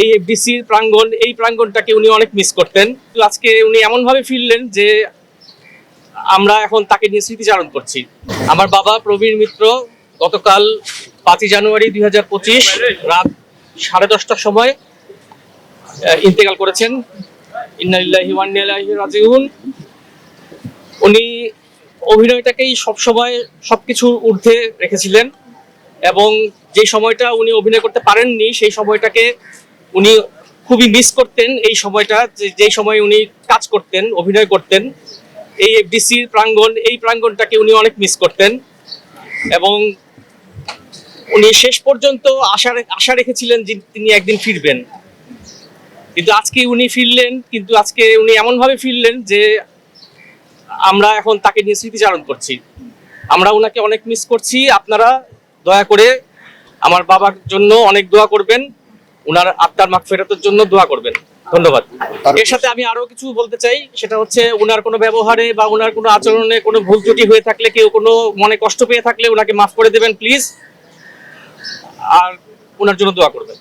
এই এফডিসির প্রাঙ্গণ, এই প্রাঙ্গণটাকে উনি অনেক মিস করতেন। আজকে উনি এমন ভাবে ফিরলেন যে আমরা এখন তাকে নিয়ে স্মৃতিচারণ করছি। আমার বাবা প্রবীর মিত্র গতকাল পাঁচই জানুয়ারি দুই হাজার পঁচিশ রাত সাড়ে দশটার সময় ইন্তেকাল করেছেন। উনি অভিনয়টাকেই সবসময় সবকিছু ঊর্ধ্বে রেখেছিলেন এবং যে সময়টা উনি অভিনয় করতে পারেননি, সেই সময়টাকে উনি খুবই মিস করতেন এই সময়টা, যে- সময় উনি কাজ করতেন, অভিনয় করতেন। এই এফডিসির প্রাঙ্গণ, এই প্রাঙ্গণটাকে উনি অনেক মিস করতেন। এবং উনি শেষ পর্যন্ত আশা আশা রেখেছিলেন যে তিনি একদিন ফিরবেন। কিন্তু আজকে উনি ফিরলেন, কিন্তু আজকে উনি এমন ভাবে ফিরলেন যে, আমরা এখন তাকে নিয়ে স্মৃতিচারণ করছি। আমরা ওনাকে অনেক মিস করছি। আপনারা দয়া করে আমার বাবার জন্য অনেক দোয়া করবেন। ওনার আত্মার মাখ ফেরাতের জন্য দোয়া করবেন। ধন্যবাদ। এর সাথে আমি আরও কিছু বলতে চাই সেটা হচ্ছে ওনার কোনো ব্যবহারে বা ওনার কোনো আচরণে কোনো ভুল ত্রুটি হয়ে থাকলে কেউ কোনো মনে কষ্ট পেয়ে থাকলে ওনাকে মাফ করে দেবেন প্লিজ। আর ওনার জন্য দোয়া করবেন।